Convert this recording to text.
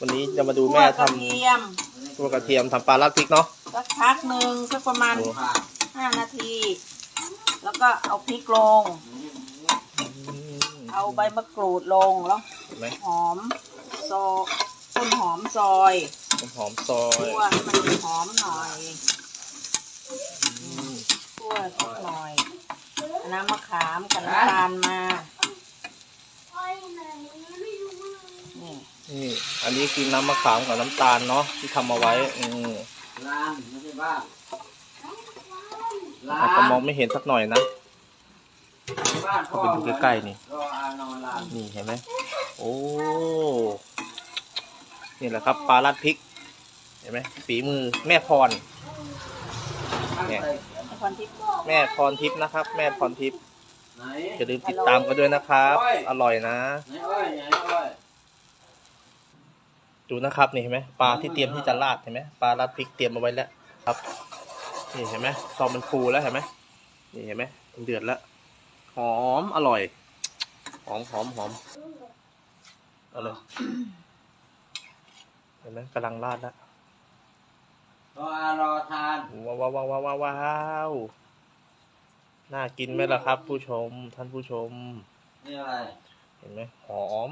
วันนี้จะมาดูแม่ทำกระเทียมตัวกระเทียมทำปลาลัดพริกเนาะสักพักหนึ่งสักประมาณโอ้ห้านาที แล้วก็เอาพริกลงอืมเอาใบมะกรูดลงแล้วเห็นไหมหอมซอต้นหอมซอยต้นหอมซอยคั่วให้มันหอมหน่อยอืมคั่วสักหน่อยเอาน้ำมะขามกับน้ำตาลมา นี่ อันนี้คือน้ำมะขามกับน้ำตาลเนาะที่ทำเอาไว้ อืมลานไม่ใช่บ้านลาอาจจะมองไม่เห็นสักหน่อยนะบ้านเข้าไปดูใกล้ๆนี่ รออานอนลานนี่เห็นไหมโอ้ นี่แหละครับปลาลัดพริก เห็นไหมฝีมือแม่พรเนี่ยพรทิพย์แม่พรทิพย์นะครับ แม่พรทิพย์ไหน อย่าลืมติดตามกันด้วยนะครับ อร่อยนะ ไหนอ้อยไหน ดูนะครับนี่เห็นไหมปลาที่เตรียมที่จะราดเห็นไหมปลาราดพริกเตรียมเอาไว้แล้วครับนี่เห็นไหมตอนมันฟูแล้วเห็นไหมนี่เห็นไหมมันเดือดแล้วหอมอร่อยหอมหอมหอมเอาเลยเห็นไหมกำลังราดแล้วรออารอทานว้าวว้าวว้าวว้าวว้าวน่ากินไหมล่ะครับ ผู้ชมท่านผู้ชมนี่อะไรเห็นไหมหอม